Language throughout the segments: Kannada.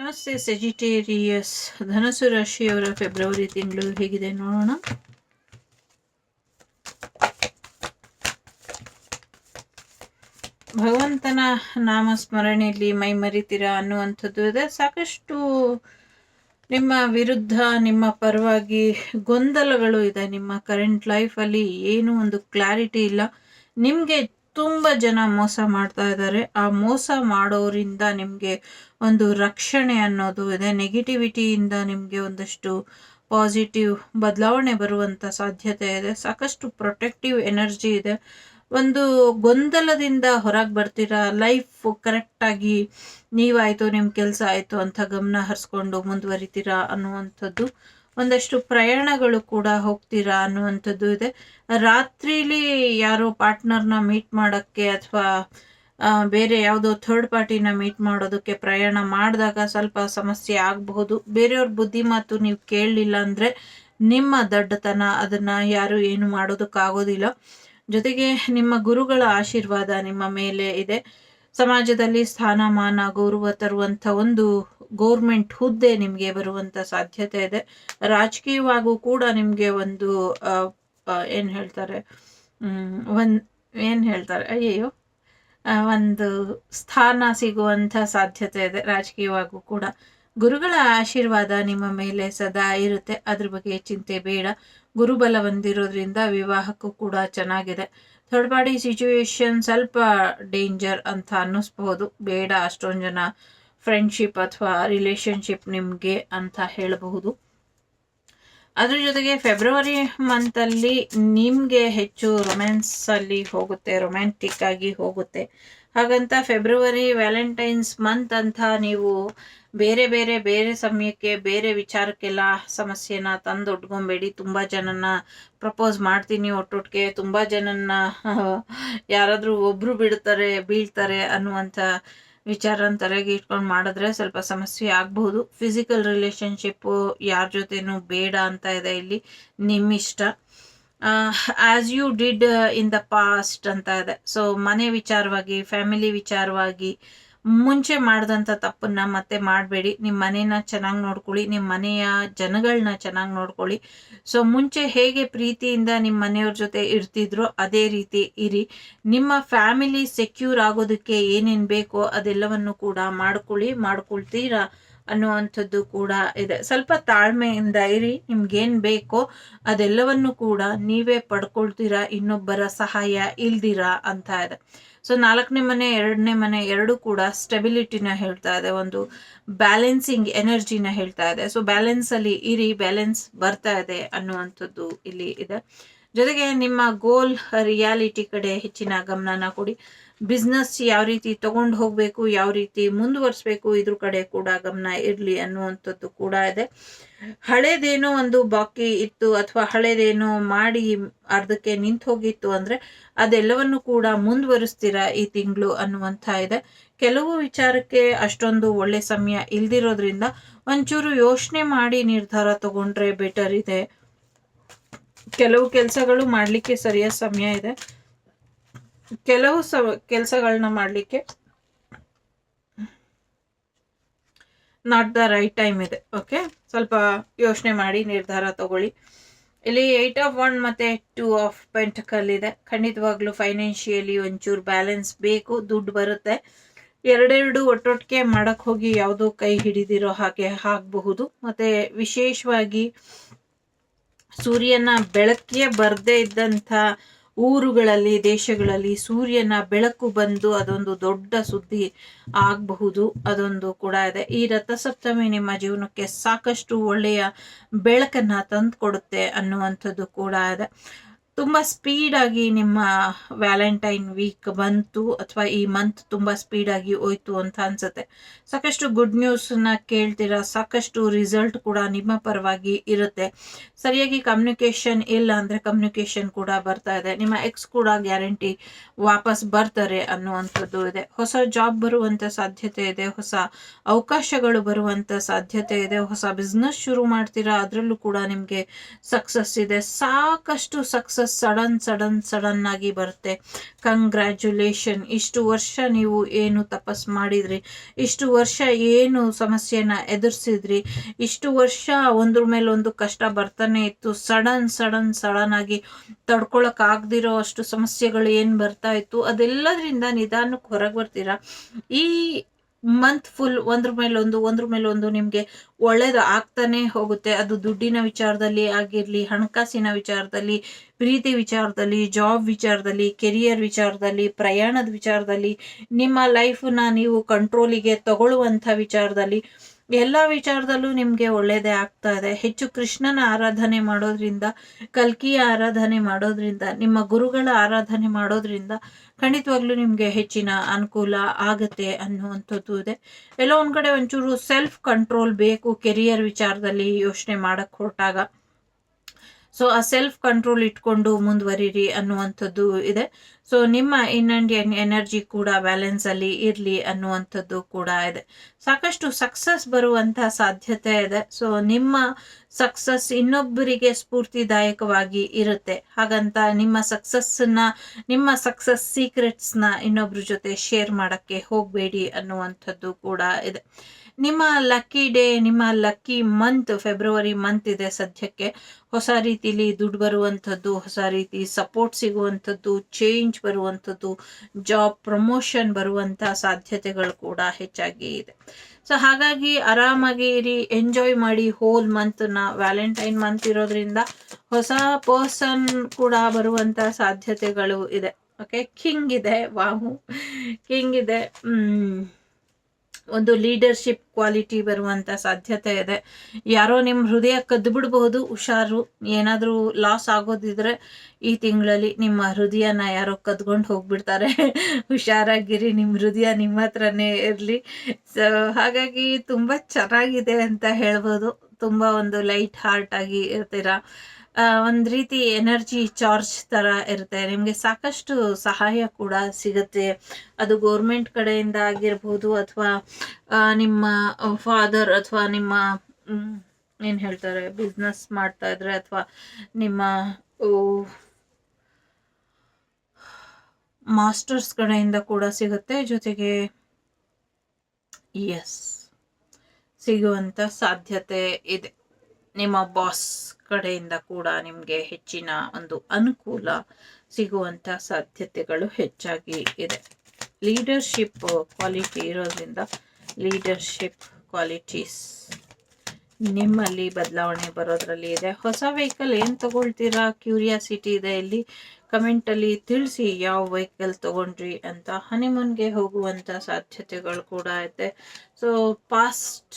ನಮಸ್ತೆ ಸೆಜಿಟೇರಿಯಸ್ ಧನಸು ರಾಶಿಯವರ ಫೆಬ್ರವರಿ ತಿಂಗಳು ಹೇಗಿದೆ ನೋಡೋಣ. ಭಗವಂತನ ನಾಮ ಸ್ಮರಣೆಯಲ್ಲಿ ಮೈ ಮರಿತೀರಾ ಅನ್ನುವಂಥದ್ದು ಇದೆ. ಸಾಕಷ್ಟು ನಿಮ್ಮ ವಿರುದ್ಧ, ನಿಮ್ಮ ಪರವಾಗಿ ಗೊಂದಲಗಳು ಇದೆ. ನಿಮ್ಮ ಕರೆಂಟ್ ಲೈಫಲ್ಲಿ ಏನೂ ಒಂದು ಕ್ಲಾರಿಟಿ ಇಲ್ಲ. ನಿಮಗೆ ತುಂಬ ಜನ ಮೋಸ ಮಾಡ್ತಾ ಇದ್ದಾರೆ. ಆ ಮೋಸ ಮಾಡೋರಿಂದ ನಿಮಗೆ ಒಂದು ರಕ್ಷಣೆ ಅನ್ನೋದು ಇದೆ ನೆಗೆಟಿವಿಟಿಯಿಂದ ನಿಮಗೆ ಒಂದಷ್ಟು ಪಾಸಿಟಿವ್ ಬದಲಾವಣೆ ಬರುವಂಥ ಸಾಧ್ಯತೆ ಇದೆ. ಸಾಕಷ್ಟು ಪ್ರೊಟೆಕ್ಟಿವ್ ಎನರ್ಜಿ ಇದೆ. ಒಂದು ಗೊಂದಲದಿಂದ ಹೊರಗೆ ಬರ್ತೀರಾ? ಲೈಫ್ ಕರೆಕ್ಟಾಗಿ ನೀವಾಯಿತು ನಿಮ್ಮ ಕೆಲಸ ಆಯಿತು ಅಂತ ಗಮನ ಹರಿಸ್ಕೊಂಡು ಮುಂದುವರಿತೀರಾ ಅನ್ನುವಂಥದ್ದು ಒಂದಷ್ಟು ಪ್ರಯಾಣಗಳು ಕೂಡ ಹೋಗ್ತೀರಾ ಅನ್ನುವಂಥದ್ದು ಇದೆ. ರಾತ್ರಿಲಿ ಯಾರೋ ಪಾರ್ಟ್ನರ್ನ ಮೀಟ್ ಮಾಡೋಕ್ಕೆ ಅಥವಾ ಬೇರೆ ಯಾವುದೋ ಥರ್ಡ್ ಪಾರ್ಟಿನ ಮೀಟ್ ಮಾಡೋದಕ್ಕೆ ಪ್ರಯಾಣ ಮಾಡಿದಾಗ ಸ್ವಲ್ಪ ಸಮಸ್ಯೆ ಆಗಬಹುದು. ಬೇರೆಯವ್ರ ಬುದ್ಧಿ ಮಾತು ನೀವು ಕೇಳಲಿಲ್ಲ ಅಂದರೆ ನಿಮ್ಮ ದಡ್ಡತನ, ಅದನ್ನು ಯಾರು ಏನು ಮಾಡೋದಕ್ಕಾಗೋದಿಲ್ಲ. ಜೊತೆಗೆ ನಿಮ್ಮ ಗುರುಗಳ ಆಶೀರ್ವಾದ ನಿಮ್ಮ ಮೇಲೆ ಇದೆ. ಸಮಾಜದಲ್ಲಿ ಸ್ಥಾನಮಾನ ಗೌರವ ತರುವಂಥ ಒಂದು ಗೋರ್ಮೆಂಟ್ ಹುದ್ದೆ ನಿಮಗೆ ಬರುವಂಥ ಸಾಧ್ಯತೆ ಇದೆ. ರಾಜಕೀಯವಾಗೂ ಕೂಡ ನಿಮಗೆ ಒಂದು ಏನು ಹೇಳ್ತಾರೆ? ಒಂದು, ಏನು ಹೇಳ್ತಾರೆ? ಅಯ್ಯಯ್ಯೋ. ಒಂದು ಸ್ಥಾನ ಸಿಗುವಂಥ ಸಾಧ್ಯತೆ ಇದೆ ರಾಜಕೀಯವಾಗೂ ಕೂಡ. ಗುರುಗಳ ಆಶೀರ್ವಾದ ನಿಮ್ಮ ಮೇಲೆ ಸದಾ ಇರುತ್ತೆ. ಅದ್ರ ಬಗ್ಗೆ ಚಿಂತೆ ಬೇಡ. ಗುರುಬಲ ಹೊಂದಿರೋದ್ರಿಂದ ವಿವಾಹಕ್ಕೂ ಕೂಡ ಚೆನ್ನಾಗಿದೆ. ಥರ್ಡ್ ಪಾರ್ಟಿ ಸಿಚುವೇಶನ್ ಸ್ವಲ್ಪ ಡೇಂಜರ್ ಅಂತ ಅನ್ನಿಸ್ಬೋದು ಬೇಡ, ಅಷ್ಟೊಂದು ಜನ ಫ್ರೆಂಡ್ಶಿಪ್ ಅಥವಾ ರಿಲೇಶನ್ಶಿಪ್ ನಿಮಗೆ ಅಂತ ಹೇಳಬಹುದು. ಅದ್ರ ಜೊತೆಗೆ ಫೆಬ್ರವರಿ ಮಂತಲ್ಲಿ ನಿಮಗೆ ಹೆಚ್ಚು ರೊಮ್ಯಾನ್ಸಲ್ಲಿ ಹೋಗುತ್ತೆ ರೊಮ್ಯಾಂಟಿಕ್ ಆಗಿ ಹೋಗುತ್ತೆ. ಹಾಗಂತ ಫೆಬ್ರವರಿ ವ್ಯಾಲೆಂಟೈನ್ಸ್ ಮಂತ್ ಅಂತ ನೀವು ಬೇರೆ ಬೇರೆ ಬೇರೆ ಸಮಯಕ್ಕೆ ಬೇರೆ ವಿಚಾರಕ್ಕೆಲ್ಲ ಸಮಸ್ಯೆನ ತಂದು ಒಟ್ಕೊಬೇಡಿ ತುಂಬ ಜನನ ಪ್ರಪೋಸ್ ಮಾಡ್ತೀನಿ ಒಟ್ಟೊಟ್ಟಿಗೆ ತುಂಬ ಜನನ ಯಾರಾದರೂ ಒಬ್ಬರು ಬಿಡ್ತಾರೆ, ಬೀಳ್ತಾರೆ ಅನ್ನುವಂಥ ವಿಚಾರನ ತಲೆಗೆ ಇಟ್ಕೊಂಡು ಮಾಡಿದ್ರೆ ಸ್ವಲ್ಪ ಸಮಸ್ಯೆ ಆಗಬಹುದು. ಫಿಸಿಕಲ್ ರಿಲೇಶನ್ಶಿಪ್ಪು ಯಾರ ಜೊತೆನೂ ಬೇಡ ಅಂತ ಇದೆ ಇಲ್ಲಿ ನಿಮ್ಮಿಷ್ಟ. As you did in the past ಅಂತ ಇದೆ. ಸೊ ಮನೆ ವಿಚಾರವಾಗಿ ಫ್ಯಾಮಿಲಿ ವಿಚಾರವಾಗಿ, ಮುಂಚೆ ಮಾಡಿದಂಥ ತಪ್ಪನ್ನ ಮತ್ತೆ ಮಾಡಬೇಡಿ. ನಿಮ್ಮ ಮನೇನ ಚೆನ್ನಾಗಿ ನೋಡ್ಕೊಳ್ಳಿ, ನಿಮ್ಮ ಮನೆಯ ಜನಗಳನ್ನ ಚೆನ್ನಾಗಿ ನೋಡ್ಕೊಳ್ಳಿ. ಸೊ ಮುಂಚೆ ಹೇಗೆ ಪ್ರೀತಿಯಿಂದ ನಿಮ್ಮ ಮನೆಯವ್ರ ಜೊತೆ ಇರ್ತಿದ್ರೋ ಅದೇ ರೀತಿ ಇರಿ. ನಿಮ್ಮ ಫ್ಯಾಮಿಲಿ ಸೆಕ್ಯೂರ್ ಆಗೋದಕ್ಕೆ ಏನೇನು ಬೇಕೋ ಅದೆಲ್ಲವನ್ನು ಕೂಡ ಮಾಡ್ಕೊಳ್ಳಿ, ಮಾಡ್ಕೊಳ್ತೀರಾ? ಅನ್ನುವಂಥದ್ದು ಕೂಡ ಇದೆ. ಸ್ವಲ್ಪ ತಾಳ್ಮೆಯಿಂದ ಇರಿ, ನಿಮ್ಗೇನು ಬೇಕೋ ಅದೆಲ್ಲವನ್ನು ಕೂಡ ನೀವೇ ಪಡ್ಕೊಳ್ತೀರಾ, ಇನ್ನೊಬ್ಬರ ಸಹಾಯ ಇಲ್ದಿರಾ ಅಂತ ಇದೆ. ಸೊ ನಾಲ್ಕನೇ ಮನೆ, ಎರಡನೇ ಮನೆ ಎರಡು ಕೂಡ ಸ್ಟೆಬಿಲಿಟಿನ ಹೇಳ್ತಾ ಇದೆ, ಒಂದು ಬ್ಯಾಲೆನ್ಸಿಂಗ್ ಎನರ್ಜಿನ ಹೇಳ್ತಾ ಇದೆ. ಸೊ ಬ್ಯಾಲೆನ್ಸಲ್ಲಿ ಇರಿ ಬ್ಯಾಲೆನ್ಸ್ ಬರ್ತಾ ಇದೆ ಅನ್ನುವಂಥದ್ದು ಇಲ್ಲಿ ಇದೆ. ಜೊತೆಗೆ ನಿಮ್ಮ ಗೋಲ್ ರಿಯಾಲಿಟಿ ಕಡೆ ಹೆಚ್ಚಿನ ಗಮನನ ಕೊಡಿ. ಬಿಸ್ನೆಸ್ ಯಾವ ರೀತಿ ತಗೊಂಡು ಹೋಗಬೇಕು, ಯಾವ ರೀತಿ ಮುಂದುವರಿಸ್ಬೇಕು, ಇದ್ರ ಕಡೆ ಕೂಡ ಗಮನ ಇರಲಿ ಅನ್ನುವಂಥದ್ದು ಕೂಡ ಇದೆ. ಹಳೇದೇನೋ ಒಂದು ಬಾಕಿ ಇತ್ತು ಅಥವಾ ಹಳೇದೇನೋ ಮಾಡಿ ಅರ್ಧಕ್ಕೆ ನಿಂತು ಹೋಗಿತ್ತು ಅಂದರೆ ಅದೆಲ್ಲವನ್ನು ಕೂಡ ಮುಂದುವರಿಸ್ತೀರಾ ಈ ತಿಂಗಳು ಅನ್ನುವಂಥ ಇದೆ. ಕೆಲವು ವಿಚಾರಕ್ಕೆ ಅಷ್ಟೊಂದು ಒಳ್ಳೆ ಸಮಯ ಇಲ್ದಿರೋದ್ರಿಂದ ಒಂಚೂರು ಯೋಚನೆ ಮಾಡಿ ನಿರ್ಧಾರ ತಗೊಂಡ್ರೆ ಬೆಟರ್ ಇದೆ. ಕೆಲವು ಕೆಲಸಗಳು ಮಾಡಲಿಕ್ಕೆ ಸರಿಯಾದ ಸಮಯ ಇದೆ. ಕೆಲವು ಸ ಕೆಲಸಗಳನ್ನ ಮಾಡಲಿಕ್ಕೆ ನಾಟ್ ದ ರೈಟ್ ಟೈಮ್ ಇದೆ ಓಕೆ ಸ್ವಲ್ಪ ಯೋಚನೆ ಮಾಡಿ, ನಿರ್ಧಾರ ತಗೊಳ್ಳಿ. ಇಲ್ಲಿ ಏಯ್ಟ್ ಆಫ್ ಒನ್ ಮತ್ತು ಟೂ ಆಫ್ ಪೆಂಟಕಲ್ ಇದೆ. ಖಂಡಿತವಾಗ್ಲೂ ಫೈನಾನ್ಷಿಯಲಿ ಒಂಚೂರು ಬ್ಯಾಲೆನ್ಸ್ ಬೇಕು, ದುಡ್ಡು ಬರುತ್ತೆ. ಎರಡೆರಡು ಒಟ್ಟೊಟ್ಟಿಗೆ ಮಾಡಕ್ಕೆ ಹೋಗಿ ಯಾವುದೋ ಕೈ ಹಿಡಿದಿರೋ ಹಾಗೆ ಆಗಬಹುದು. ಮತ್ತು ವಿಶೇಷವಾಗಿ ಸೂರ್ಯನ ಬೆಳಕಿಗೆ ಬರದೇ ಇದ್ದಂಥ ಊರುಗಳಲ್ಲಿ, ದೇಶಗಳಲ್ಲಿ ಸೂರ್ಯನ ಬೆಳಕು ಬಂದು ಅದೊಂದು ದೊಡ್ಡ ಸುದ್ದಿ ಆಗಬಹುದು, ಅದೊಂದು ಕೂಡ ಇದೆ. ಈ ರಥಸಪ್ತಮಿ ನಿಮ್ಮ ಜೀವನಕ್ಕೆ ಸಾಕಷ್ಟು ಒಳ್ಳೆಯ ಬೆಳಕನ್ನು ತಂದು ಕೊಡುತ್ತೆ ಅನ್ನುವಂಥದ್ದು ಕೂಡ ಇದೆ. ತುಂಬ ಸ್ಪೀಡಾಗಿ ನಿಮ್ಮ ವ್ಯಾಲೆಂಟೈನ್ ವೀಕ್ ಬಂತು ಅಥವಾ ಈ ಮಂತ್ ತುಂಬ ಸ್ಪೀಡಾಗಿ ಹೋಯ್ತು ಅಂತ ಅನ್ಸುತ್ತೆ. ಸಾಕಷ್ಟು ಗುಡ್ ನ್ಯೂಸ್ನ ಕೇಳ್ತೀರಾ? ಸಾಕಷ್ಟು ರಿಸಲ್ಟ್ ಕೂಡ ನಿಮ್ಮ ಪರವಾಗಿ ಇರುತ್ತೆ. ಸರಿಯಾಗಿ ಕಮ್ಯುನಿಕೇಷನ್ ಇಲ್ಲ ಅಂದರೆ ಕಮ್ಯುನಿಕೇಷನ್ ಕೂಡ ಬರ್ತಾ ಇದೆ. ನಿಮ್ಮ ಎಕ್ಸ್ ಕೂಡ ಗ್ಯಾರಂಟಿ ವಾಪಸ್ ಬರ್ತಾರೆ ಅನ್ನುವಂಥದ್ದು ಇದೆ. ಹೊಸ ಜಾಬ್ ಬರುವಂಥ ಸಾಧ್ಯತೆ ಇದೆ. ಹೊಸ ಅವಕಾಶಗಳು ಬರುವಂಥ ಸಾಧ್ಯತೆ ಇದೆ. ಹೊಸ ಬಿಸ್ನೆಸ್ ಶುರು ಮಾಡ್ತೀರಾ? ಅದರಲ್ಲೂ ಕೂಡ ನಿಮಗೆ ಸಕ್ಸಸ್ ಇದೆ. ಸಾಕಷ್ಟು ಸಕ್ಸಸ್ ಸಡನ್ ಸಡನ್ ಸಡನ್ ಆಗಿ ಬರುತ್ತೆ. ಕಂಗ್ರ್ಯಾಚುಲೇಷನ್ ಇಷ್ಟು ವರ್ಷ ನೀವು ಏನು ತಪಸ್ ಮಾಡಿದ್ರಿ? ಇಷ್ಟು ವರ್ಷ ಏನು ಸಮಸ್ಯೆನ ಎದುರಿಸಿದ್ರಿ? ಇಷ್ಟು ವರ್ಷ ಒಂದ್ರ ಮೇಲೆ ಒಂದು ಕಷ್ಟ ಬರ್ತಾನೆ ಇತ್ತು. ಸಡನ್ ಸಡನ್ ಸಡನ್ ಆಗಿ ತಡ್ಕೊಳಕ್ ಆಗದಿರೋ ಅಷ್ಟು ಸಮಸ್ಯೆಗಳು ಏನು ಬರ್ತಾ ಇತ್ತು? ಅದೆಲ್ಲದರಿಂದ ನಿಧಾನಕ್ಕೆ ಹೊರಗೆ ಬರ್ತೀರಾ? ಈ ಮಂತ್ ಫುಲ್ ಒಂದ್ರ ಮೇಲೆ ಒಂದು, ಒಂದ್ರ ಮೇಲೆ ಒಂದು ನಿಮ್ಗೆ ಒಳ್ಳೇದು ಆಗ್ತಾನೆ ಹೋಗುತ್ತೆ. ಅದು ದುಡ್ಡಿನ ವಿಚಾರದಲ್ಲಿ ಆಗಿರ್ಲಿ, ಹಣಕಾಸಿನ ವಿಚಾರದಲ್ಲಿ, ಪ್ರೀತಿ ವಿಚಾರದಲ್ಲಿ ಜಾಬ್ ವಿಚಾರದಲ್ಲಿ ಕೆರಿಯರ್ ವಿಚಾರದಲ್ಲಿ, ಪ್ರಯಾಣದ ವಿಚಾರದಲ್ಲಿ, ನಿಮ್ಮ ಲೈಫ್ನ ನೀವು ಕಂಟ್ರೋಲಿಗೆ ತಗೊಳ್ಳುವಂಥ ವಿಚಾರದಲ್ಲಿ ಎಲ್ಲ ವಿಚಾರದಲ್ಲೂ ನಿಮಗೆ ಒಳ್ಳೆಯದೇ ಆಗ್ತಾ ಇದೆ. ಹೆಚ್ಚು ಕೃಷ್ಣನ ಆರಾಧನೆ ಮಾಡೋದ್ರಿಂದ, ಕಲ್ಕಿಯ ಆರಾಧನೆ ಮಾಡೋದ್ರಿಂದ, ನಿಮ್ಮ ಗುರುಗಳ ಆರಾಧನೆ ಮಾಡೋದ್ರಿಂದ ಖಂಡಿತವಾಗ್ಲೂ ನಿಮಗೆ ಹೆಚ್ಚಿನ ಅನುಕೂಲ ಆಗುತ್ತೆ ಅನ್ನುವಂಥದ್ದು ಇದೆ. ಎಲ್ಲೋ ಒಂದು ಕಡೆ ಒಂಚೂರು ಸೆಲ್ಫ್ ಕಂಟ್ರೋಲ್ ಬೇಕು ಕೆರಿಯರ್ ವಿಚಾರದಲ್ಲಿ ಯೋಚನೆ ಮಾಡೋಕ್ಕೆ ಹೊರಟಾಗ. ಸೊ ಆ ಸೆಲ್ಫ್ ಕಂಟ್ರೋಲ್ ಇಟ್ಕೊಂಡು ಮುಂದುವರಿರಿ ಅನ್ನುವಂಥದ್ದು ಇದೆ. ಸೊ ನಿಮ್ಮ ಇನ್ ಅಂಡ್ ಎನರ್ಜಿ ಕೂಡ ಬ್ಯಾಲೆನ್ಸ್ ಅಲ್ಲಿ ಇರಲಿ ಅನ್ನುವಂಥದ್ದು ಕೂಡ ಇದೆ. ಸಾಕಷ್ಟು ಸಕ್ಸಸ್ ಬರುವಂತ ಸಾಧ್ಯತೆ ಇದೆ. ಸೊ ನಿಮ್ಮ ಸಕ್ಸಸ್ ಇನ್ನೊಬ್ಬರಿಗೆ ಸ್ಫೂರ್ತಿದಾಯಕವಾಗಿ ಇರುತ್ತೆ. ಹಾಗಂತ ನಿಮ್ಮ ಸಕ್ಸಸ್ನ ನಿಮ್ಮ ಸಕ್ಸಸ್ ಸೀಕ್ರೆಟ್ಸ್ನ ಇನ್ನೊಬ್ಬರ ಜೊತೆ ಶೇರ್ ಮಾಡಕ್ಕೆ ಹೋಗಬೇಡಿ ಅನ್ನುವಂಥದ್ದು ಕೂಡ ಇದೆ. ನಿಮ್ಮ ಲಕ್ಕಿ ಡೇ ನಿಮ್ಮ ಲಕ್ಕಿ ಮಂತ್ ಫೆಬ್ರವರಿ ಮಂತ್ ಇದೆ ಸದ್ಯಕ್ಕೆ. ಹೊಸ ರೀತಿಲಿ ದುಡ್ಡು ಬರುವಂಥದ್ದು, ಹೊಸ ರೀತಿ ಸಪೋರ್ಟ್ ಸಿಗುವಂಥದ್ದು ಚೇಂಜ್ ಬರುವಂಥದ್ದು ಜಾಬ್ ಪ್ರಮೋಷನ್ ಬರುವಂಥ ಸಾಧ್ಯತೆಗಳು ಕೂಡ ಹೆಚ್ಚಾಗಿ ಇದೆ. ಸೊ ಹಾಗಾಗಿ ಆರಾಮಾಗಿ ಇರಿ ಎಂಜಾಯ್ ಮಾಡಿ ಹೋಲ್ ಮಂತ್ನ ವ್ಯಾಲೆಂಟೈನ್ ಮಂತ್ ಇರೋದ್ರಿಂದ ಹೊಸ ಪರ್ಸನ್ ಕೂಡ ಬರುವಂಥ ಸಾಧ್ಯತೆಗಳು ಇದೆ. ಓಕೆ ಕಿಂಗ್ ಇದೆ, ವಾಹು. ಕಿಂಗ್ ಇದೆ. ಒಂದು ಲೀಡರ್ಶಿಪ್ ಕ್ವಾಲಿಟಿ ಬರುವಂತ ಸಾಧ್ಯತೆ ಇದೆ. ಯಾರೋ ನಿಮ್ಮ ಹೃದಯ ಕದ್ದು ಬಿಡಬಹುದು, ಹುಷಾರು, ಏನಾದರೂ ಲಾಸ್ ಆಗೋದಿದ್ರೆ ಈ ತಿಂಗಳಲ್ಲಿ ನಿಮ್ಮ ಹೃದಯನ ಯಾರೋ ಕದ್ಕೊಂಡು ಹೋಗ್ಬಿಡ್ತಾರೆ. ಹುಷಾರಾಗಿರಿ ನಿಮ್ಮ ಹೃದಯ ನಿಮ್ಮ ಹತ್ರನೇ ಇರಲಿ. ಸೊ ಹಾಗಾಗಿ ತುಂಬ ಚೆನ್ನಾಗಿದೆ ಅಂತ ಹೇಳ್ಬೋದು. ತುಂಬ ಒಂದು ಲೈಟ್ ಹಾರ್ಟ್ ಆಗಿ ಇರ್ತೀರಾ. ಒಂದು ರೀತಿ ಎನರ್ಜಿ ಚಾರ್ಜ್ ಥರ ಇರುತ್ತೆ. ನಿಮಗೆ ಸಾಕಷ್ಟು ಸಹಾಯ ಕೂಡ ಸಿಗುತ್ತೆ. ಅದು ಗೌರ್ಮೆಂಟ್ ಕಡೆಯಿಂದ ಆಗಿರ್ಬೋದು ಅಥವಾ ನಿಮ್ಮ ಫಾದರ್ ಅಥವಾ ನಿಮ್ಮ ಏನು ಹೇಳ್ತಾರೆ ಬಿಸ್ನೆಸ್ ಮಾಡ್ತಾ ಇದ್ರೆ ಅಥವಾ ನಿಮ್ಮ ಮಾಸ್ಟರ್ಸ್ ಕಡೆಯಿಂದ ಕೂಡ ಸಿಗುತ್ತೆ. ಜೊತೆಗೆ ಎಸ್ ಸಿಗುವಂತ ಸಾಧ್ಯತೆ ಇದೆ. ನಿಮ್ಮ ಬಾಸ್ ಕಡೆಯಿಂದ ಕೂಡ ನಿಮಗೆ ಹೆಚ್ಚಿನ ಒಂದು ಅನುಕೂಲ ಸಿಗುವಂತ ಸಾಧ್ಯತೆಗಳು ಹೆಚ್ಚಾಗಿ ಇದೆ. ಲೀಡರ್ಶಿಪ್ ಕ್ವಾಲಿಟಿ ಇರೋದ್ರಿಂದ ಲೀಡರ್ಶಿಪ್ ಕ್ವಾಲಿಟೀಸ್ ನಿಮ್ಮಲ್ಲಿ ಬದಲಾವಣೆ ಬರೋದ್ರಲ್ಲಿ ಇದೆ. ಹೊಸ ವೆಹಿಕಲ್ ಏನು ತಗೊಳ್ತೀರಾ? ಕ್ಯೂರಿಯಾಸಿಟಿ ಇದೆ ಇಲ್ಲಿ. ಕಮೆಂಟಲ್ಲಿ ತಿಳಿಸಿ ಯಾವ ವೆಹಿಕಲ್ ತಗೊಂಡ್ರಿ ಅಂತ ಹನಿಮೂನ್ಗೆ ಹೋಗುವಂಥ ಸಾಧ್ಯತೆಗಳು ಕೂಡ ಇದೆ. ಸೊ ಪಾಸ್ಟ್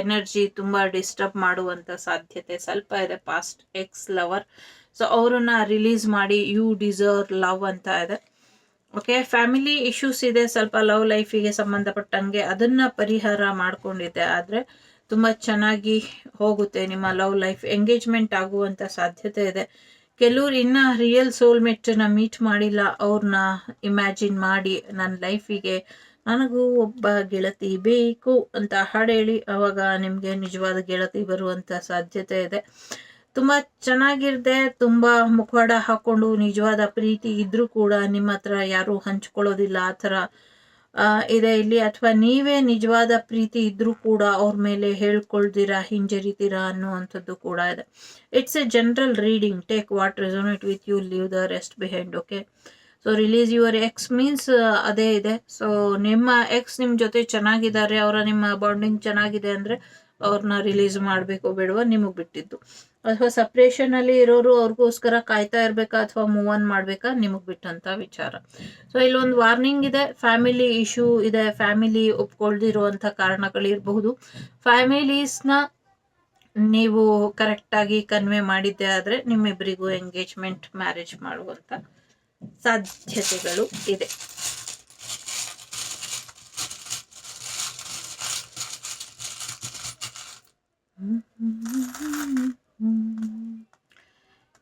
ಎನರ್ಜಿ ತುಂಬ ಡಿಸ್ಟರ್ಬ್ ಮಾಡುವಂಥ ಸಾಧ್ಯತೆ ಸ್ವಲ್ಪ ಇದೆ ಪಾಸ್ಟ್ ಎಕ್ಸ್ ಲವರ್ ಸೊ ಅವರನ್ನ ರಿಲೀಸ್ ಮಾಡಿ ಯು ಡಿಸರ್ವ್ ಲವ್ ಅಂತ ಇದೆ. ಓಕೆ ಫ್ಯಾಮಿಲಿ ಇಶ್ಯೂಸ್ ಇದೆ, ಸ್ವಲ್ಪ ಲವ್ ಲೈಫಿಗೆ ಸಂಬಂಧಪಟ್ಟಂಗೆ ಅದನ್ನು ಪರಿಹಾರ ಮಾಡಿಕೊಂಡಿದ್ದೆ. ಆದರೆ ತುಂಬ ಚೆನ್ನಾಗಿ ಹೋಗುತ್ತೆ ನಿಮ್ಮ ಲವ್ ಲೈಫ್ ಎಂಗೇಜ್ಮೆಂಟ್ ಆಗುವಂಥ ಸಾಧ್ಯತೆ ಇದೆ. ಕೆಲವ್ರು ಇನ್ನೂ ರಿಯಲ್ ಸೋಲ್ಮೇಟ್ನ ಮೀಟ್ ಮಾಡಿಲ್ಲ, ಅವ್ರನ್ನ ಇಮ್ಯಾಜಿನ್ ಮಾಡಿ ನನ್ನ ಲೈಫಿಗೆ ನನಗೂ ಒಬ್ಬ ಗೆಳತಿ ಬೇಕು ಅಂತ ಹಾಡು ಹೇಳಿ ಅವಾಗ ನಿಮಗೆ ನಿಜವಾದ ಗೆಳತಿ ಬರುವಂಥ ಸಾಧ್ಯತೆ ಇದೆ. ತುಂಬ ಚೆನ್ನಾಗಿರದೆ, ತುಂಬ ಮುಖವಾಡ ಹಾಕ್ಕೊಂಡು ನಿಜವಾದ ಪ್ರೀತಿ ಇದ್ದರೂ ಕೂಡ ನಿಮ್ಮ ಹತ್ರ ಯಾರು ಹಂಚ್ಕೊಳ್ಳೋದಿಲ್ಲ. ಆ ಥರ ಇದೆ ಇಲ್ಲಿ. ಅಥವಾ ನೀವೇ ನಿಜವಾದ ಪ್ರೀತಿ ಇದ್ದರೂ ಕೂಡ ಅವ್ರ ಮೇಲೆ ಹೇಳ್ಕೊಳ್ದಿರಾ ಹಿಂಜರಿತೀರಾ ಅನ್ನುವಂಥದ್ದು ಕೂಡ ಇದೆ. It's a general reading take what resonate with you leave the rest behind okay so release your ex means ಅದೇ ಇದೆ. ಸೊ ನಿಮ್ಮ ಎಕ್ಸ್ ನಿಮ್ಮ ಜೊತೆ ಚೆನ್ನಾಗಿದ್ದಾರೆ, ಅವರ ನಿಮ್ಮ ಬಾಂಡಿಂಗ್ ಚೆನ್ನಾಗಿದೆ ಅಂದರೆ ಅವ್ರನ್ನ ರಿಲೀಸ್ ಮಾಡಬೇಕು ಬಿಡುವ ನಿಮಗೆ ಬಿಟ್ಟಿದ್ದು. ಅಥವಾ ಸಪ್ರೇಷನಲ್ಲಿ ಇರೋರು ಅವ್ರಿಗೋಸ್ಕರ ಕಾಯ್ತಾ ಇರಬೇಕಾ ಅಥವಾ ಮೂವ್ ಆನ್ ಮಾಡಬೇಕಾ ನಿಮಗೆ ಬಿಟ್ಟಂಥ ವಿಚಾರ. ಸೊ ಇಲ್ಲೊಂದು ವಾರ್ನಿಂಗ್ ಇದೆ. ಫ್ಯಾಮಿಲಿ ಇಶ್ಯೂ ಇದೆ. ಫ್ಯಾಮಿಲಿ ಒಪ್ಕೊಳ್ದಿರುವಂಥ ಕಾರಣಗಳಿರಬಹುದು. ಫ್ಯಾಮಿಲೀಸ್ನ ನೀವು ಕರೆಕ್ಟಾಗಿ ಕನ್ವೆ ಮಾಡಿದ್ದೆ ಆದರೆ ನಿಮ್ಮಿಬ್ಬರಿಗೂ ಎಂಗೇಜ್ಮೆಂಟ್ ಮ್ಯಾರೇಜ್ ಮಾಡುವಂಥ ಸಾಧ್ಯತೆಗಳು ಇದೆ.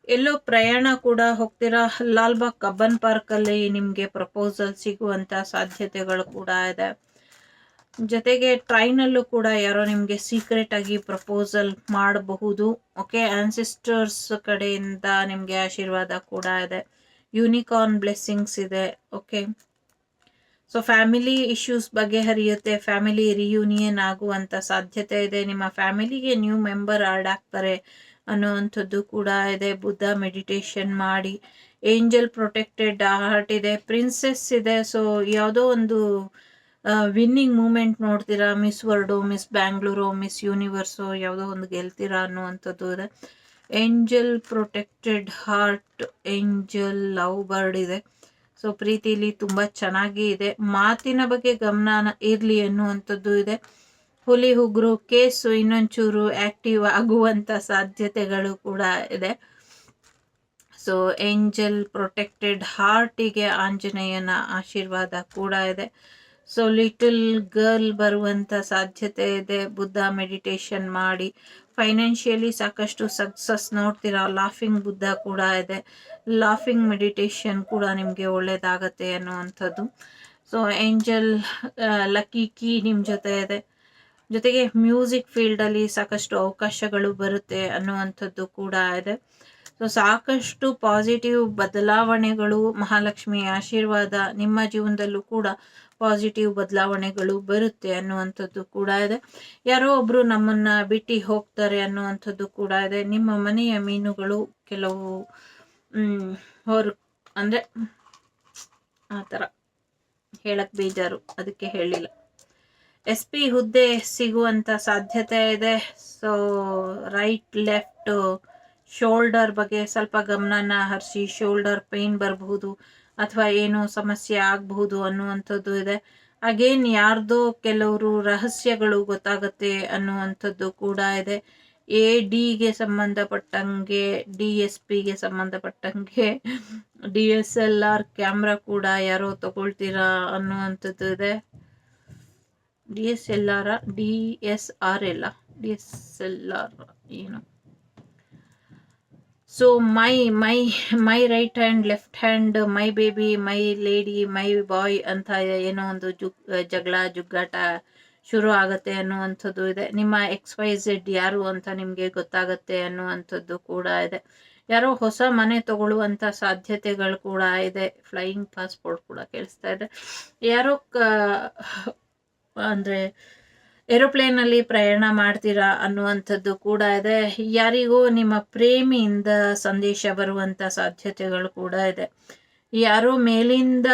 ಎಲ್ಲೋ ಪ್ರಯಾಣ ಕೂಡ ಹೋಗ್ತೀರಾ? ಲಾಲ್ಬಾಗ್ ಕಬ್ಬನ್ ಪಾರ್ಕಲ್ಲಿ ನಿಮ್ಗೆ ಪ್ರಪೋಸಲ್ ಸಿಗುವಂತ ಸಾಧ್ಯತೆಗಳು ಕೂಡ ಇದೆ. ಜೊತೆಗೆ ಟ್ರೈನಲ್ಲೂ ಕೂಡ ಯಾರೋ ನಿಮಗೆ ಸೀಕ್ರೆಟ್ ಆಗಿ ಪ್ರಪೋಸಲ್ ಮಾಡಬಹುದು. ಓಕೆ ಆನ್ಸಿಸ್ಟರ್ಸ್ ಕಡೆಯಿಂದ ನಿಮಗೆ ಆಶೀರ್ವಾದ ಕೂಡ ಇದೆ. ಯೂನಿಕಾರ್ನ್ ಬ್ಲೆಸ್ಸಿಂಗ್ಸ್ ಇದೆ ಓಕೆ ಸೊ ಫ್ಯಾಮಿಲಿ ಇಶ್ಯೂಸ್ ಬಗೆಹರಿಯುತ್ತೆ ಫ್ಯಾಮಿಲಿ ರಿಯೂನಿಯನ್ ಆಗುವಂಥ ಸಾಧ್ಯತೆ ಇದೆ. ನಿಮ್ಮ ಫ್ಯಾಮಿಲಿಗೆ ನ್ಯೂ ಮೆಂಬರ್ ಆ್ಯಡ್ ಆಗ್ತಾರೆ ಅನ್ನುವಂಥದ್ದು ಕೂಡ ಇದೆ. ಬುದ್ಧ ಮೆಡಿಟೇಷನ್ ಮಾಡಿ. ಏಂಜಲ್ ಪ್ರೊಟೆಕ್ಟೆಡ್ ಹಾರ್ಟ್ ಇದೆ ಪ್ರಿನ್ಸೆಸ್ ಇದೆ. ಸೊ ಯಾವುದೋ ಒಂದು ವಿನ್ನಿಂಗ್ ಮೂಮೆಂಟ್ ನೋಡ್ತೀರಾ? Miss world miss Bangalore miss universe ಯಾವುದೋ ಒಂದು ಗೆಲ್ತೀರಾ ಅನ್ನುವಂಥದ್ದು ಇದೆ. Angel protected heart angel love bird ಇದೆ. ಸೊ ಪ್ರೀತಿಲಿ ತುಂಬ ಚೆನ್ನಾಗಿ ಇದೆ. ಮಾತಿನ ಬಗ್ಗೆ ಗಮನ ಇರಲಿ ಅನ್ನುವಂಥದ್ದು ಇದೆ. ಹುಲಿ, ಉಗ್ರು, ಕೇಸು ಇನ್ನೊಂಚೂರು ಆಕ್ಟಿವ್ ಆಗುವಂಥ ಸಾಧ್ಯತೆಗಳು ಕೂಡ ಇದೆ. ಸೊ ಏಂಜಲ್ ಪ್ರೊಟೆಕ್ಟೆಡ್ ಹಾರ್ಟಿಗೆ ಆಂಜನೇಯನ ಆಶೀರ್ವಾದ ಕೂಡ ಇದೆ. ಸೊ ಲಿಟಲ್ ಗರ್ಲ್ ಬರುವಂಥ ಸಾಧ್ಯತೆ ಇದೆ. ಬುದ್ಧ ಮೆಡಿಟೇಷನ್ ಮಾಡಿ. ಫೈನಾನ್ಷಿಯಲಿ ಸಾಕಷ್ಟು ಸಕ್ಸಸ್ ನೋಡ್ತೀರಾ? ಲಾಫಿಂಗ್ ಬುದ್ಧ ಕೂಡ ಇದೆ. ಲಾಫಿಂಗ್ ಮೆಡಿಟೇಷನ್ ಕೂಡ ನಿಮಗೆ ಒಳ್ಳೆಯದಾಗತ್ತೆ ಅನ್ನುವಂಥದ್ದು. ಸೊ ಏಂಜಲ್ ಲಕ್ಕಿ ಕೀ ನಿಮ್ಮ ಜೊತೆ ಇದೆ. ಜೊತೆಗೆ ಮ್ಯೂಸಿಕ್ ಫೀಲ್ಡಲ್ಲಿ ಸಾಕಷ್ಟು ಅವಕಾಶಗಳು ಬರುತ್ತೆ ಅನ್ನುವಂಥದ್ದು ಕೂಡ ಇದೆ. ಸೊ ಸಾಕಷ್ಟು ಪಾಸಿಟಿವ್ ಬದಲಾವಣೆಗಳು ಮಹಾಲಕ್ಷ್ಮಿ ಆಶೀರ್ವಾದ ನಿಮ್ಮ ಜೀವನದಲ್ಲೂ ಕೂಡ ಪಾಸಿಟಿವ್ ಬದಲಾವಣೆಗಳು ಬರುತ್ತೆ ಅನ್ನುವಂಥದ್ದು ಕೂಡ ಇದೆ. ಯಾರೋ ಒಬ್ರು ನಮ್ಮನ್ನ ಬಿಟ್ಟು ಹೋಗ್ತಾರೆ ಅನ್ನುವಂಥದ್ದು ಕೂಡ ಇದೆ. ನಿಮ್ಮ ಮನೆಯ ಮೀನುಗಳು ಕೆಲವು ಹೊರ, ಅಂದ್ರೆ ಆ ಥರ ಹೇಳಕ್ ಬೇಜಾರು. ಅದಕ್ಕೆ ಹೇಳಿಲ್ಲ. ಎಸ್ ಪಿ ಹುದ್ದೆ ಸಿಗುವಂತ ಸಾಧ್ಯತೆ ಇದೆ. ಸೊ ರೈಟ್ ಲೆಫ್ಟ್ ಶೋಲ್ಡರ್ ಬಗ್ಗೆ ಸ್ವಲ್ಪ ಗಮನನ ಹರಿಸಿ ಶೋಲ್ಡರ್ ಪೇನ್ ಬರಬಹುದು. ಅಥವಾ ಏನು ಸಮಸ್ಯೆ ಆಗಬಹುದು ಅನ್ನುವಂಥದ್ದು ಇದೆ. ಅಗೇನ್ ಯಾರ್ದೋ ಕೆಲವರು ರಹಸ್ಯಗಳು ಗೊತ್ತಾಗುತ್ತೆ ಅನ್ನುವಂಥದ್ದು ಕೂಡ ಇದೆ. ಎ ಡಿಗೆ ಸಂಬಂಧಪಟ್ಟಂಗೆ, ಡಿ ಎಸ್ ಪಿಗೆ ಸಂಬಂಧಪಟ್ಟಂಗೆ, D S L R camera ಕೂಡ ಯಾರೋ ತಗೊಳ್ತೀರಾ ಅನ್ನುವಂಥದ್ದು ಇದೆ. D S L R, D S R ಎಲ್ಲ, ಡಿ ಎಸ್ ಎಲ್ ಆರ್ ಏನು? So my my my right hand left hand my baby my lady my boy ಅಂತ ಏನೋ ಒಂದು ಜುಗ್ ಜಗಳ ಜುಗ್ಗಾಟ ಶುರು ಆಗುತ್ತೆ ಅನ್ನುವಂಥದ್ದು ಇದೆ. ನಿಮ್ಮ ಎಕ್ಸ್ ವೈ ಝೆಡ್ ಯಾರು ಅಂತ ನಿಮಗೆ ಗೊತ್ತಾಗುತ್ತೆ ಅನ್ನುವಂಥದ್ದು ಕೂಡ ಇದೆ. ಯಾರೋ ಹೊಸ ಮನೆ ತಗೊಳ್ಳುವಂಥ ಸಾಧ್ಯತೆಗಳು ಕೂಡ ಇದೆ. ಫ್ಲೈಯಿಂಗ್ ಪಾಸ್ಪೋರ್ಟ್ ಕೂಡ ಕೇಳಿಸ್ತಾ ಇದೆ. ಯಾರೋ ಕ, ಅಂದರೆ ಏರೋಪ್ಲೇನಲ್ಲಿ ಪ್ರಯಾಣ ಮಾಡ್ತೀರಾ ಅನ್ನುವಂಥದ್ದು ಕೂಡ ಇದೆ. ಯಾರಿಗೂ ನಿಮ್ಮ ಪ್ರೇಮಿಯಿಂದ ಸಂದೇಶ ಬರುವಂಥ ಸಾಧ್ಯತೆಗಳು ಕೂಡ ಇದೆ. ಯಾರೋ ಮೇಲಿಂದ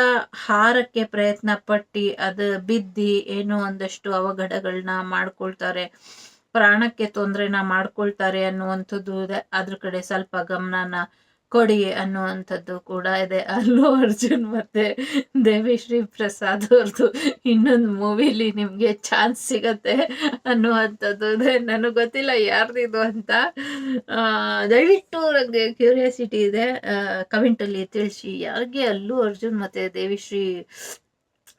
ಹಾರಕ್ಕೆ ಪ್ರಯತ್ನ ಪಟ್ಟಿ ಅದು ಬಿದ್ದಿ ಏನೋ ಒಂದಷ್ಟು ಅವಘಡಗಳನ್ನ ಮಾಡ್ಕೊಳ್ತಾರೆ, ಪ್ರಾಣಕ್ಕೆ ತೊಂದರೆನ ಮಾಡ್ಕೊಳ್ತಾರೆ ಅನ್ನುವಂಥದ್ದು ಇದೆ. ಅದ್ರ ಕಡೆ ಸ್ವಲ್ಪ ಗಮನನ ಕೊಡಿ ಅನ್ನುವಂಥದ್ದು ಕೂಡ ಇದೆ. ಅಲ್ಲು ಅರ್ಜುನ್ ಮತ್ತೆ ದೇವಿಶ್ರೀ ಪ್ರಸಾದ್ ಅವ್ರದ್ದು ಇನ್ನೊಂದು ಮೂವಿಲಿ ನಿಮಗೆ ಚಾನ್ಸ್ ಸಿಗತ್ತೆ ಅನ್ನುವಂಥದ್ದು ಇದೆ. ನನಗೆ ಗೊತ್ತಿಲ್ಲ ಯಾರ್ದಿದು ಅಂತ. ದಯವಿಟ್ಟು ನನಗೆ ಕ್ಯೂರಿಯಾಸಿಟಿ ಇದೆ. ಕಮೆಂಟಲ್ಲಿ ತಿಳಿಸಿ. ಯಾರಿಗೆ ಅಲ್ಲು ಅರ್ಜುನ್ ಮತ್ತೆ ದೇವಿಶ್ರೀ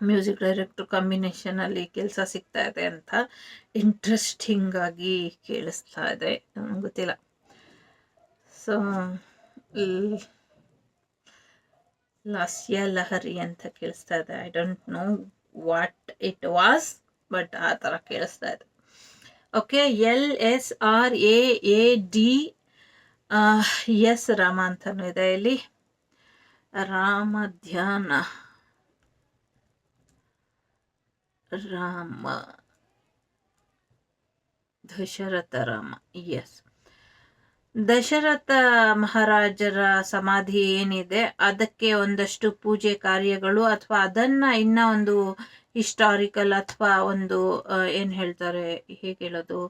ಮ್ಯೂಸಿಕ್ ಡೈರೆಕ್ಟರ್ ಕಾಂಬಿನೇಷನಲ್ಲಿ ಕೆಲಸ ಸಿಗ್ತಾ ಇದೆ ಅಂತ ಇಂಟ್ರೆಸ್ಟಿಂಗ್ ಆಗಿ ಕೇಳಿಸ್ತಾ ಇದೆ. ಗೊತ್ತಿಲ್ಲ. ಸೊ ಲಾಸ್ಯ ಲಹರಿ ಅಂತ ಕೇಳಿಸ್ತಾ ಇದೆ I don't know what it was but ಆ ಥರ ಕೇಳಿಸ್ತಾ ಇದೆ okay L S R A A D S Rama ಅಂತನೂ ಇದೆ ಇಲ್ಲಿ. ರಾಮ ಧ್ಯಾನ. ರಾಮ. ದಶರಥ ರಾಮ. ಎಸ್ ದಶರಥ ಮಹಾರಾಜರ ಸಮಾಧಿ ಏನಿದೆ, ಅದಕ್ಕೆ ಒಂದಷ್ಟು ಪೂಜೆ ಕಾರ್ಯಗಳು ಅಥವಾ ಅದನ್ನ ಇನ್ನ ಒಂದು ಹಿಸ್ಟಾರಿಕಲ್ ಅಥವಾ ಒಂದು ಏನು ಹೇಳ್ತಾರೆ, ಹೇಗೆ ಹೇಳೋದು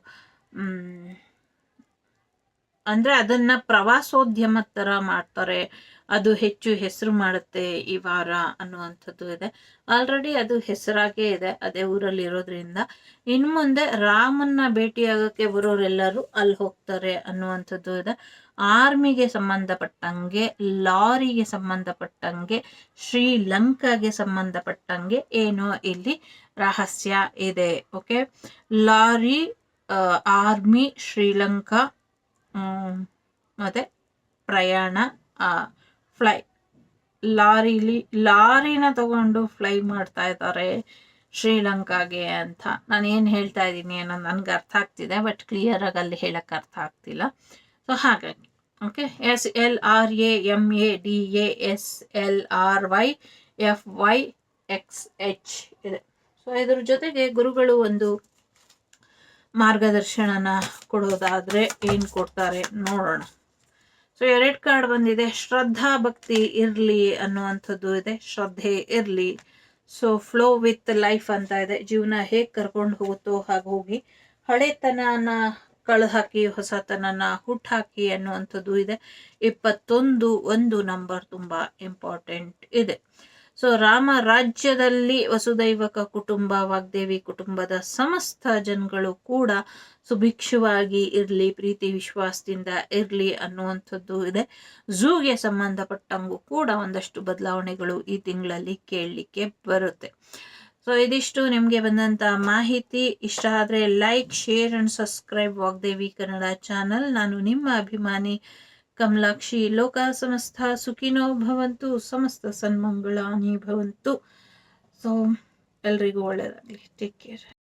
ಅಂದ್ರೆ ಅದನ್ನ ಪ್ರವಾಸೋದ್ಯಮ ಥರ ಮಾಡ್ತಾರೆ. ಅದು ಹೆಚ್ಚು ಹೆಸರು ಮಾಡುತ್ತೆ ಈ ವಾರ ಅನ್ನುವಂಥದ್ದು ಇದೆ. ಆಲ್ರೆಡಿ ಅದು ಹೆಸರಾಗೇ ಇದೆ ಅದೇ ಊರಲ್ಲಿ ಇರೋದ್ರಿಂದ ಇನ್ನು ಮುಂದೆ ರಾಮನ್ನ ಭೇಟಿಯಾಗೋಕ್ಕೆ ಬರೋರೆಲ್ಲರೂ ಅಲ್ಲಿ ಹೋಗ್ತಾರೆ ಅನ್ನುವಂಥದ್ದು ಇದೆ. ಆರ್ಮಿಗೆ ಸಂಬಂಧಪಟ್ಟಂಗೆ, ಲಾರಿಗೆ ಸಂಬಂಧಪಟ್ಟಂಗೆ, ಶ್ರೀಲಂಕಾಗೆ ಸಂಬಂಧಪಟ್ಟಂಗೆ ಏನೋ ಇಲ್ಲಿ ರಹಸ್ಯ ಇದೆ ಓಕೆ ಲಾರಿ ಆರ್ಮಿ, ಶ್ರೀಲಂಕಾ ಮತ್ತೆ ಪ್ರಯಾಣ ಫ್ಲೈ ಲಾರಿಲಿ, ಲಾರಿನ ತಗೊಂಡು ಫ್ಲೈ ಮಾಡ್ತಾ ಇದ್ದಾರೆ ಶ್ರೀಲಂಕಾಗೆ ಅಂತ. ನಾನು ಏನು ಹೇಳ್ತಾ ಇದ್ದೀನಿ ಅನ್ನೋ ನನಗೆ ಅರ್ಥ ಆಗ್ತಿದೆ ಬಟ್ ಕ್ಲಿಯರಾಗಿ ಅಲ್ಲಿ ಹೇಳಕ್ಕೆ ಅರ್ಥ ಆಗ್ತಿಲ್ಲ. ಸೊ ಹಾಗಾಗಿ okay S L R A M A D A S L R Y F Y X H ಇದೆ. ಸೊ ಇದ್ರ ಜೊತೆಗೆ ಗುರುಗಳು ಒಂದು ಮಾರ್ಗದರ್ಶನನ ಕೊಡೋದಾದರೆ ಏನು ಕೊಡ್ತಾರೆ ನೋಡೋಣ. ಸೊ ಎರಡು ಕಾರ್ಡ್ ಬಂದಿದೆ. ಶ್ರದ್ಧಾ ಭಕ್ತಿ ಇರಲಿ ಅನ್ನುವಂಥದ್ದು ಇದೆ. ಶ್ರದ್ಧೆ ಇರಲಿ. ಸೊ ಫ್ಲೋ ವಿತ್ ಲೈಫ್ ಅಂತ ಇದೆ. ಜೀವನ ಹೇಗೆ ಕರ್ಕೊಂಡು ಹೋಗುತ್ತೋ ಹಾಗೆ ಹೋಗಿ. ಹಳೆತನನ ಕಳೆದು ಹಾಕಿ, ಹೊಸತನನ ಹುಟ್ಟಾಕಿ ಅನ್ನುವಂಥದ್ದು ಇದೆ. ಇಪ್ಪತ್ತೊಂದು ಒಂದು ನಂಬರ್ ತುಂಬ ಇಂಪಾರ್ಟೆಂಟ್ ಇದೆ. ಸೊ ರಾಮ ರಾಜ್ಯದಲ್ಲಿ ವಸುದೈವಕ ಕುಟುಂಬ ವಾಗ್ದೇವಿ ಕುಟುಂಬದ ಸಮಸ್ತ ಜನಗಳು ಕೂಡ ಸುಭಿಕ್ಷವಾಗಿ ಇರಲಿ ಪ್ರೀತಿ ವಿಶ್ವಾಸದಿಂದ ಇರಲಿ ಅನ್ನುವಂಥದ್ದು ಇದೆ ಝೂಗೆ ಸಂಬಂಧಪಟ್ಟಂಗೂ ಕೂಡ ಒಂದಷ್ಟು ಬದಲಾವಣೆಗಳು ಈ ತಿಂಗಳಲ್ಲಿ ಕೇಳಲಿಕ್ಕೆ ಬರುತ್ತೆ. ಸೊ ಇದಿಷ್ಟು ನಿಮಗೆ ಬಂದಂಥ ಮಾಹಿತಿ. ಇಷ್ಟ ಆದರೆ like share and subscribe Vagdevi Kannada channel ನಾನು ನಿಮ್ಮ ಅಭಿಮಾನಿ ಕಮಲಾಕ್ಷಿ ಲೋಕ ಸಮಸ್ತ ಸುಖಿನೋ ಭವಂತು ಸಮಸ್ತ ಸನ್ಮಂಗಳಾನಿ ಭವಂತು. ಸೊ ಎಲ್ರಿಗೂ ಒಳ್ಳೆಯದಾಗಲಿ. Take care